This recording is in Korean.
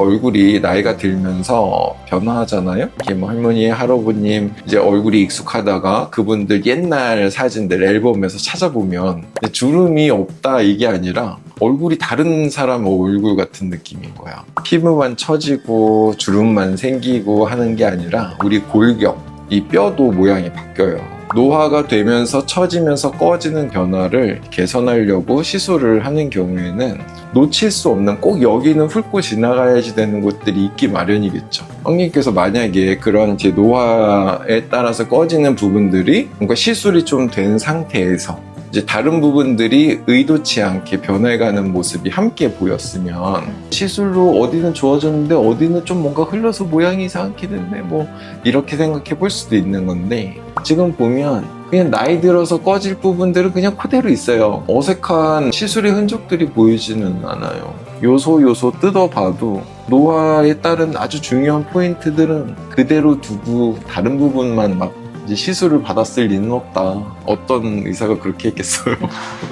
얼굴이 나이가 들면서 변화하잖아요. 이렇게 뭐 할머니, 할아버님 이제 얼굴이 익숙하다가 그분들 옛날 사진들 앨범에서 찾아보면 주름이 없다 이게 아니라 얼굴이 다른 사람 얼굴 같은 느낌인 거야. 피부만 처지고 주름만 생기고 하는 게 아니라 우리 골격, 이 뼈도 모양이 바뀌어요. 노화가 되면서 처지면서 꺼지는 변화를 개선하려고 시술을 하는 경우에는 놓칠 수 없는 꼭 여기는 훑고 지나가야지 되는 곳들이 있기 마련이겠죠. 형님께서 만약에 그런 이제 노화에 따라서 꺼지는 부분들이 뭔가 시술이 좀 된 상태에서 이제 다른 부분들이 의도치 않게 변해가는 모습이 함께 보였으면 시술로 어디는 좋아졌는데 어디는 좀 뭔가 흘러서 모양이 이상하게 됐네 뭐 이렇게 생각해 볼 수도 있는 건데 지금 보면 그냥 나이 들어서 꺼질 부분들은 그냥 그대로 있어요. 어색한 시술의 흔적들이 보이지는 않아요. 요소 요소 뜯어봐도 노화에 따른 아주 중요한 포인트들은 그대로 두고 다른 부분만 막 이제 시술을 받았을 리는 없다. 어떤 의사가 그렇게 했겠어요?